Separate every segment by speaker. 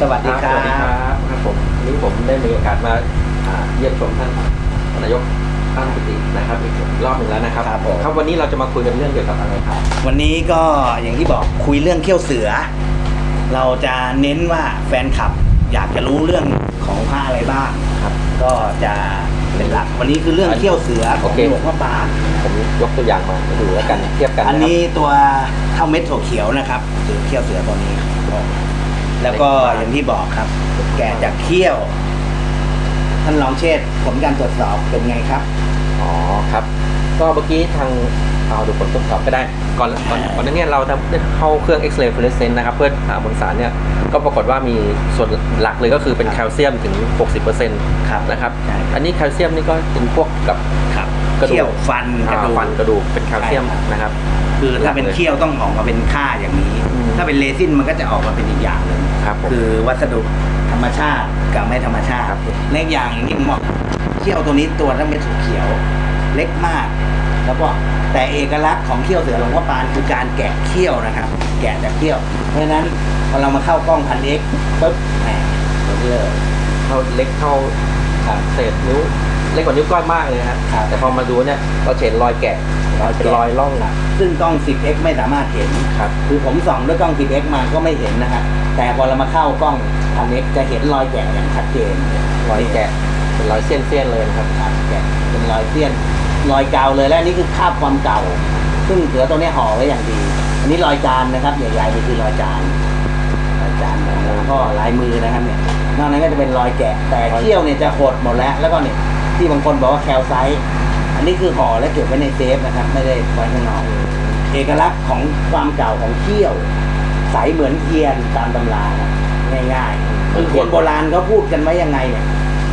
Speaker 1: สวัสดีครั
Speaker 2: สวัสดีครับบครับผมวันนี้ผมได้มีโอกาสมาอ่าเยี่ยมชมท่านนายกท่านปิตินะครับอีกรอบหนึ่งแล้วนะครับ
Speaker 1: ครับผม
Speaker 2: ครับวันนี้เราจะมาคุยกันเรื่องเกี่ยวกับอะไรครับ
Speaker 1: วันนี้ก็อย่างที่บอกคุยเรื่องเขี้ยวเสือ เราจะเน้นว่าแฟนคลับอยากจะรู้เรื่องของผ้าอะไรบ้าง
Speaker 2: ครับ
Speaker 1: ก็จะเป็นหลักวันนี้คือเรื่องเขี้ยวเสือของ
Speaker 2: โอเค
Speaker 1: หลวงพ่อปาน
Speaker 2: ผมยกตัวอย่างมาให้ดูแล้วกันเทียบกัน
Speaker 1: อัน
Speaker 2: นะครับ
Speaker 1: นี้ตัวเท่าเม็ดถั่วเขียวนะครับหรือเขี้ยวเสือตัวนี้ แล้วก็อย่างที่บอกครับ แกะจากเขี้ยว ท่านรองเชษฐ์ผลการตรวจสอบเป็นไงครับ
Speaker 2: อ๋อครับ ก็เมื่อกี้ทางเอาดูผลทดสอบก็ได้ ก่อนก่อนก่อนหน้านี้เราทำได้เข้าเครื่องเอ็กซเรย์ฟลูออเรสเซนต์นะครับ เพื่อหาบนสารเนี่ยก็ปรากฏว่ามีส่วนหลักเลยก็คือเป็นแคลเซียมถึง 60%
Speaker 1: ครับ
Speaker 2: นะครับ
Speaker 1: ใช่
Speaker 2: อันนี้แคลเซียมนี่ก็เป็นพวกกับ
Speaker 1: ครับ
Speaker 2: กระดูก
Speaker 1: เขี้ยวฟันกระดูก
Speaker 2: อ่าฟันกระดูกเป็นแคลเซียม
Speaker 1: ใช่ครับ
Speaker 2: นะครับ
Speaker 1: คือถ้าเป็นเขี้ยวต้องออกมาเป็นค่าอย่างนี้
Speaker 2: อืม
Speaker 1: ถ้าเป็นเรซินมันก็จะออกมาเป็นอีกอย่างหนึ่ง
Speaker 2: ครับผม
Speaker 1: คือวัสดุธรรมชาติกับไม่ธรรมชาติ
Speaker 2: ครับ
Speaker 1: เล็กอย่างอย่างที่ผมบอกเขี้ยวตัวนี้ตัวต้องเป็นสีเขียวเล็กมาก แล้วก็แต่เอกลักษณ์ของเขี้ยวเสือหลวงพ่อปานคือการแกะเขี้ยวนะครับ แกะจากเขี้ยว เพราะฉะนั้นพอเรามาเข้ากล้องพันเอ็กปุ๊บแหมตัวนี้เลย
Speaker 2: เท่าเล็กเท่า
Speaker 1: ครับ
Speaker 2: เศษนิ้ว เล็กกว่านิ้วก้อยมากเลยฮะ
Speaker 1: ครับ
Speaker 2: แต่พอมาดูเนี่ยเราจะเห็นรอยแกะ
Speaker 1: รอยแกะ
Speaker 2: เป็นรอยร่อง
Speaker 1: ซึ่งกล้อง 10x ไม่สามารถเห็น
Speaker 2: ครับ
Speaker 1: คือผมส่องด้วยกล้อง 10x มาก็ไม่เห็นนะครับแต่พอเรามาเข้ากล้องพันเอ็กจะเห็นรอยแกะอย่างชัดเจน
Speaker 2: รอยแกะเป็นรอยเสี้ยนเสี้ยนๆเลยนะครับ
Speaker 1: ครับแกะเป็นรอยเสี้ยนรอยกาวเลยและอันนี่คือคราบความเก่า ซึ่งเสือตัวนี้ห่อไว้อย่างดี อันนี้รอยจานนะครับใหญ่ๆนี่คือรอยจานรอยจานแล้วก็ลายมือนะครับเนี่ยนอกนั้นก็จะเป็นรอยแกะแต่เขี้ยวเนี่ยจะหดหมดแล้ว แล้วก็เนี่ยที่บางคนบอกว่าแคลไซต์ อันนี้คือห่อและเก็บไว้ในเซฟนะครับ ไม่ได้ไว้ข้างนอกเอกลักษณ์ของความเก่าของเขี้ยว ใสเหมือนเทียนตามตำรานะง่ายๆคือคนโบราณเขาพูดกันไว้ยังไงเนี่ย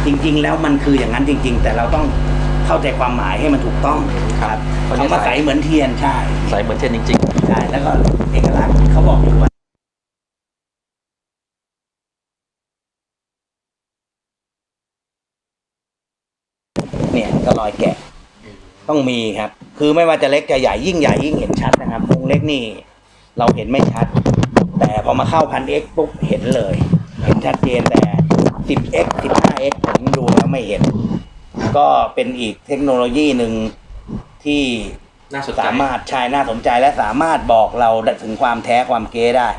Speaker 1: จริง ๆ แล้วมันคืออย่างนั้นจริง ๆ แต่เราต้องเข้าใจความหมายให้มันถูกต้อง
Speaker 2: ครับ
Speaker 1: คำว่าใสเหมือนเทียนใช่
Speaker 2: ใสเหมือนเช่นจริง
Speaker 1: ใช่แล้วก็เอกลักษณ์เขาบอกอยู่ว่าเนี่ยก็รอยแกะ ต้องมีครับ คือไม่ว่าจะเล็กจะใหญ่ยิ่งใหญ่ยิ่งเห็นชัดนะครับวงเล็กนี่เราเห็นไม่ชัด แต่พอมาเข้าพันเอ็กปุ๊บเห็นเลย เห็นชัดเจนแต่ 10x 15x ผมดูแล้วไม่เห็น ก็เป็นอีกเทคโนโลยีหนึ่งที่
Speaker 2: ๆน่าสนใจ
Speaker 1: สามารถใช้น่าสนใจและสามารถบอกเราได้ถึงความแท้ความเก๊ได้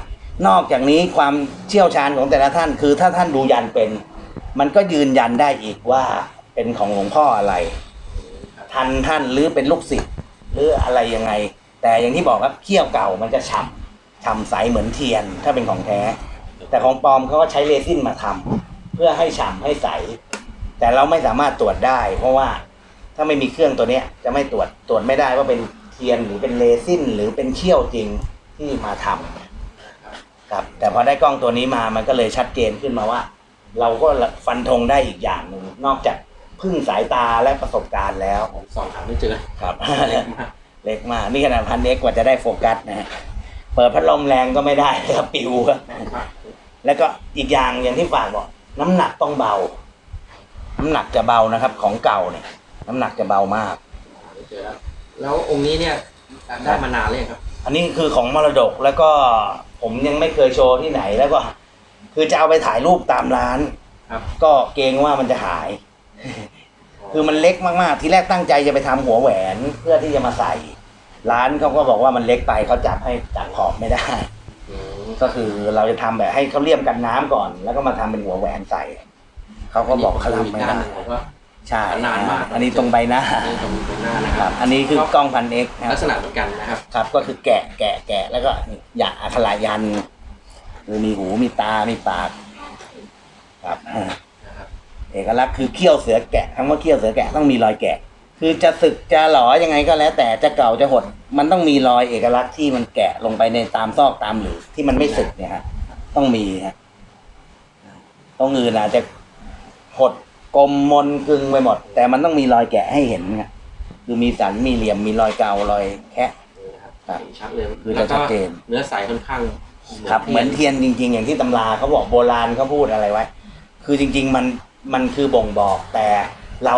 Speaker 1: นอกจากนี้ความเชี่ยวชาญของแต่ละท่าน คือถ้าท่านดูยันเป็น มันก็ยืนยันได้อีกว่าเป็นของหลวงพ่ออะไร ทันท่านหรือเป็นลูกศิษย์หรืออะไรยังไง แต่อย่างที่บอกครับเขี้ยวเก่ามันจะฉ่ำฉ่ำใสเหมือนเทียน ถ้าเป็นของแท้ แต่ของปลอมเขาก็ใช้เรซินมาทำเพื่อให้ฉ่ำให้ใส แต่เราไม่สามารถตรวจได้ เพราะว่าถ้าไม่มีเครื่องตัวเนี้ยจะไม่ตรวจตรวจไม่ได้ว่าเป็นเทียนหรือเป็นเรซินหรือเป็นเขี้ยวจริงที่มาทำครับแต่พอได้กล้องตัวนี้มามันก็เลยชัดเจนขึ้นมาว่า เราก็ฟันธงได้อีกอย่างหนึ่งนอกจาก พึ่งสายตาและประสบการณ์แล้ว
Speaker 2: ผมส่องหาไม่เจอ
Speaker 1: ครับ
Speaker 2: เล็กมาก
Speaker 1: เล็กมากนี่ขนาดพันเล็กกว่าจะได้โฟกัสนะฮะเปิดพัดลมแรงก็ไม่ได้ครับปิวครับแล้วก็อีกอย่างอย่างที่ฝากบอกน้ำหนักต้องเบา น้ำหนักจะเบานะครับ ของเก่าเนี่ย น้ำหนักจะเบามาก
Speaker 2: ไม่เจอแล้วแล้วองค์นี้เนี่ยได้มานานเลยงครับ
Speaker 1: อันนี้คือของมรดกแล้วก็ผมยังไม่เคยโชว์ที่ไหนแล้วก็ คือจะเอาไปถ่ายรูปตามร้าน
Speaker 2: ครับ
Speaker 1: ก็เกรงว่ามันจะหาย คือมันเล็กมากๆ ทีแรกตั้งใจจะไปทำหัวแหวนเพื่อที่จะมาใส่ ร้านเขาก็บอกว่ามันเล็กไปเขาจับให้จับขอบไม่ได้ ก็คือเราจะทำแบบให้เขาเลี่ยมกันน้ำก่อน แล้วก็มาทำเป็นหัวแหวนใส่ เขาก็บอกเขาทำไม่
Speaker 2: ด้าน
Speaker 1: ได้
Speaker 2: หนึ่งผมว่า
Speaker 1: ใช่
Speaker 2: นานมาก
Speaker 1: อันนี้ตรงใบหน้า
Speaker 2: นี่ตรงตรงหน้านะค
Speaker 1: ค
Speaker 2: รั
Speaker 1: รับบอันนี้คือกล้องพันเอ็กซ์
Speaker 2: ลักษณะเหมือนกันนะครับ
Speaker 1: ครับ ก็คือแกะแกะแกะแล้วก็นี่หยาอัครายัน หรือมีหูมีตา มีปาก ครับอ่า
Speaker 2: นะครับ
Speaker 1: เอกลักษณ์คือเขี้ยวเสือแกะคำว่าเขี้ยวเสือแกะต้องมีรอยแกะ คือจะสึกจะหลอยังไงก็แล้ว แต่จะเก่าจะหด มันต้องมีรอยเอกลักษณ์ที่มันแกะลงไปในตามซอกตามหลือที่มันไม่สึกเนี่ยฮะต้องมีฮะตรงอื่นอาจจะหดกลมมนกึงไปหมด แต่มันต้องมีรอยแกะให้เห็นไงคือมีสันมีเหลี่ยมมีรอยเการอยแคะ
Speaker 2: นี่นะครับ
Speaker 1: ครับ
Speaker 2: เห็นชัดเลย
Speaker 1: คือจะชัดเจน
Speaker 2: แล้วก็เนื้อใสค่อนข้าง
Speaker 1: ครับเหมือนเทียนจริง ๆ อย่างที่ตำราเขาบอกโบราณเขาพูดอะไรไว้ คือจริง ๆ มัน มันคือบ่งบอกแต่เรา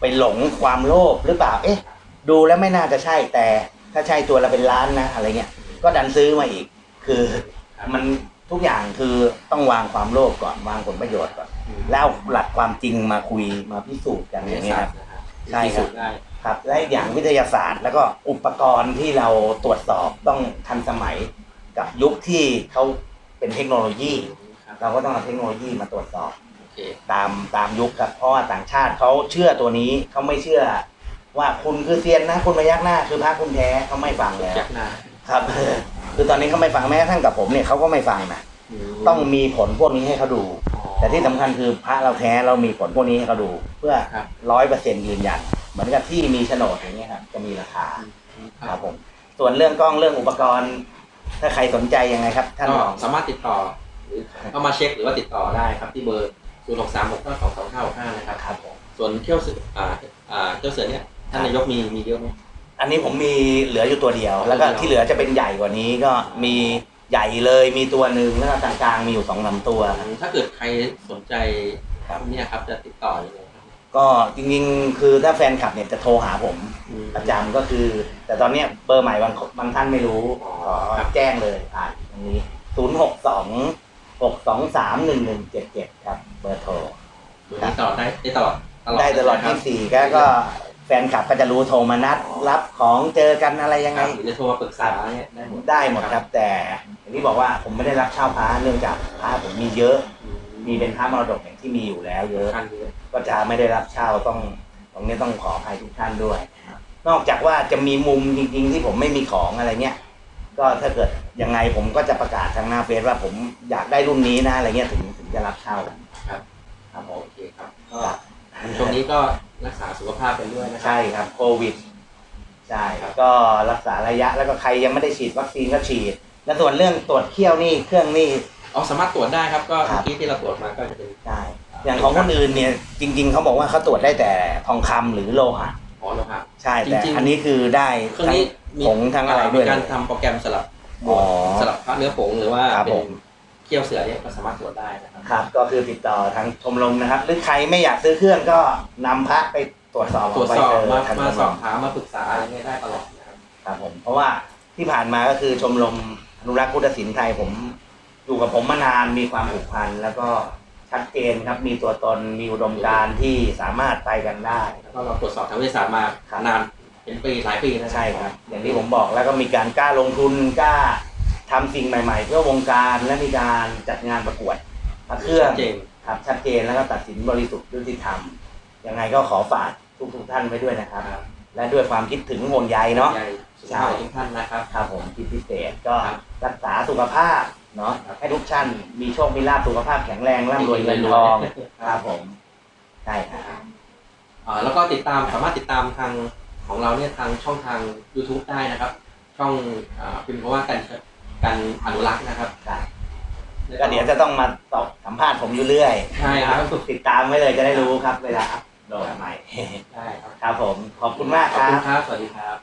Speaker 1: ไปหลงความโลภหรือเปล่า เอ๊ะ ดูแล้วไม่น่าจะใช่แต่ถ้าใช่ตัวละเป็นล้านนะอะไรเงี้ย ก็ดันซื้อมาอีก คือมันทุกอย่างคือต้องวางความโลภก่อนวางผลประโยชน์ก่อนแล้วเอาหลักความจริงมาคุยมาพิสูจน์กันอย่างนี้ยครับใช่ครับ
Speaker 2: ได้
Speaker 1: ครับและอีกอย่างวิทยาศาสตร์ แล้วก็อุปกรณ์ที่เราตรวจสอบต้องทันสมัยกับยุคที่เขาเป็นเทคโนโลยี
Speaker 2: ครับ
Speaker 1: เราก็ต้องเอาเทคโนโลยีมาตรวจสอบ
Speaker 2: โอเค
Speaker 1: ตามตามยุคครับเพราะว่าต่างชาติเขาเชื่อตัวนี้เขาไม่เชื่อ ว่าคุณคือเซียนนะ คุณมายักหน้าคือพระคุณแท้เขาไม่ฟังแล้ว
Speaker 2: แจ็คหน้า
Speaker 1: ครับ คือตอนนี้เขาไม่ฟังแม้กระทั่งกับผมเนี่ยเขาก็ไม่ฟังนะต้องมีผลพวกนี้ให้เขาดู แต่ที่สำคัญคือพระเราแท้เรามีผลพวกนี้ให้เขาดู เพื่อ
Speaker 2: ครับ
Speaker 1: ร้อยเปอร์เซ็นต์ยืนยันเหมือนกับที่มีโฉนดอย่างเงี้ยครับจะมีราคา
Speaker 2: ค
Speaker 1: ค
Speaker 2: รั
Speaker 1: รั
Speaker 2: บบ
Speaker 1: ผมส่วนเรื่องกล้องเรื่องอุปกรณ์ ถ้าใครสนใจยังไงครับ ท่าน
Speaker 2: ก็
Speaker 1: รอง
Speaker 2: สามารถติดต่อหรือเข้ามาเช็คหรือว่าติดต่อได้ครับที่เบอร์ 0 6 3 6 9 2 2 5 5นะครับ
Speaker 1: ครับผม
Speaker 2: ส่วนเที่ยวเสืออ่าอ่าเที่ยวเสือเนี่ยท่านนายกมีมีเยอะไหม
Speaker 1: อันนี้ผมมีเหลืออยู่ตัวเดียว แล้วก็
Speaker 2: ตัวเดียว
Speaker 1: ที่เหลือจะเป็นใหญ่กว่านี้ก็มีใหญ่เลยมีตัวหนึ่งแล้วก็กลางๆมีอยู่สองสามตัวครับ
Speaker 2: ถ้าเกิดใครสนใจ
Speaker 1: ครับ
Speaker 2: เนี่ยครับจะติดต่อยังไงครับ
Speaker 1: ก็จริงๆ คือถ้าแฟนคลับเนี่ยจะโทรหาผมประจำก็คือ แต่ตอนเนี้ยเบอร์ใหม่บางบางท่านไม่รู้ขอแจ้งเลยผ่านตรงนี้ศูนย์หกสองหกสองสามหนึ่งหนึ่งเจ็ดเจ็ดครับเบอร์โทร
Speaker 2: ดูนี้ตลอดได้ได้ตลอด
Speaker 1: ได้ตลอด
Speaker 2: ครับ
Speaker 1: 24ก็ก็แฟนคลับก็จะรู้โทรมานัดรับของเจอกันอะไรยัง
Speaker 2: ค
Speaker 1: ไง
Speaker 2: รับหรือจะโทรมาปรึกษาเนี่ยได้หมด
Speaker 1: ได้หมดครับ แต่อย่างที่บอกว่าผมไม่ได้รับเช่าพระเนื่องจากพระผมมีเยอะ มีเป็นพระมรดกอย่างที่มีอยู่แล้ว เยอะ
Speaker 2: ขั้นเยอะ
Speaker 1: ก็จะไม่ได้รับเช่าต้องตรงนี้ต้องขออภัยทุกท่านด้วยนอกจากว่าจะมีมุมจริงๆที่ผมไม่มีของอะไรเงี้ย ก็ถ้าเกิดยังไงผมก็จะประกาศทางหน้าเฟซว่าผมอยากได้รุ่นนี้นะอะไรเงี้ยถึงถึงจะรับเช่ากัน
Speaker 2: ครับ
Speaker 1: ครับผ
Speaker 2: โอ
Speaker 1: ม
Speaker 2: เคครับก็ช่วงนี้ก็รักษาสุขภาพไปด้วยนะครั
Speaker 1: ใช่ครับโควิดใช่
Speaker 2: ครับ
Speaker 1: ก็รักษาระยะแล้วก็ใครยังไม่ได้ฉีดวัคซีนก็ฉีด แล้วส่วนเรื่องตรวจเขี้ยวนี่เครื่องนี่
Speaker 2: อ๋อสามารถตรวจได้ครับก็
Speaker 1: ครับ
Speaker 2: เมื่อกี้ที่เราตรวจมาก็จะเป็น
Speaker 1: ใช่อย่างของคนอื่นเนี่ยจริง ๆเขาบอกว่าเขาตรวจได้แต่ทองคำหรือโลหะ
Speaker 2: อ๋อโลหะ
Speaker 1: ใช่แต่
Speaker 2: จริงๆ
Speaker 1: อันนี้คือได้
Speaker 2: เครื่องนี้มี
Speaker 1: ผงทั้งอะไรด้วย
Speaker 2: มีการทำโปรแกรมสลับ
Speaker 1: อ๋อ
Speaker 2: สลับพระเนื้อผงหรือว่า
Speaker 1: ครับ
Speaker 2: เป็
Speaker 1: ผ
Speaker 2: น
Speaker 1: ม
Speaker 2: เคี่ยวเสือเนี่ยก็สามารถตรวจได้นะครับ
Speaker 1: ครับ ก็คือติดต่อทางชมรมนะครับ หรือใครไม่อยากซื้อเครื่องก็นำพระไปตรวจสอบ
Speaker 2: ตรวจสอบ
Speaker 1: เา
Speaker 2: มา
Speaker 1: ไทาง
Speaker 2: มา
Speaker 1: ช
Speaker 2: ส
Speaker 1: ร
Speaker 2: อบถามมาปรึกษาอะไรเงี้ยได้ตลอดนะครับ
Speaker 1: ครับผมเพราะว่าที่ผ่านมาก็คือชมรมอนุรักษ์พุทธศิลป์ไทยผมอยู่กับผมมานานมีความผูกพันแล้วก็ชัดเจนครับมีตัวตนมีอุดมการณ์ที่สามารถไปกันได้
Speaker 2: แล้วก็เราตรวจสอบทางวิทยาศาสตร์มา
Speaker 1: ครับ
Speaker 2: นานเป็นปีหลายปีนะ
Speaker 1: ใช่ครับ อย่างที่ผมบอกแล้วก็มีการกล้าลงทุนกล้า ทำสิ่งใหม่ ๆ เพื่อวงการและมีการจัดงานประกวดพระเครื่อง
Speaker 2: ชัดเจน
Speaker 1: ครับชัดเจนแล้วก็ตัดสินบริสุทธิ์ยุติธรรมยังไงก็ขอฝากทุกๆท่านไว้ด้วยนะครับ
Speaker 2: ครับ
Speaker 1: และด้วยความคิดถึงห่วงใยเนาะ
Speaker 2: ใหญ่สุขภาพของทุกท่านนะครับ
Speaker 1: ครับผมคิดพิเศษก็
Speaker 2: ครับ
Speaker 1: รักษาสุขภาพเนาะ
Speaker 2: ครับ
Speaker 1: ให้ทุกท่านมีโชคมีลาภสุขภาพแข็งแรงร่ำรวยเงินทองครับผมใช่ครับ
Speaker 2: อ่าแล้วก็ติดตามสามารถติดตามทางของเราเนี่ยทางช่องทาง YouTube ได้นะครับ ช่องอ่าพิมพ์คำว่าการ การอนุรักษ์นะครับ
Speaker 1: ครับก็เดี๋ยวจะต้องมาตอบสัมภาษณ์ผมอยู่เรื่อย
Speaker 2: ใช่ครับ
Speaker 1: ติดตามไว้เลยจะได้รู้ครับ เวลาอัพโหลดใหม่
Speaker 2: ได้ครับ
Speaker 1: ครับผม ขอบคุณมาก
Speaker 2: ขอบ
Speaker 1: ครั
Speaker 2: คุณ
Speaker 1: บ
Speaker 2: ครับ สวัสดีครับ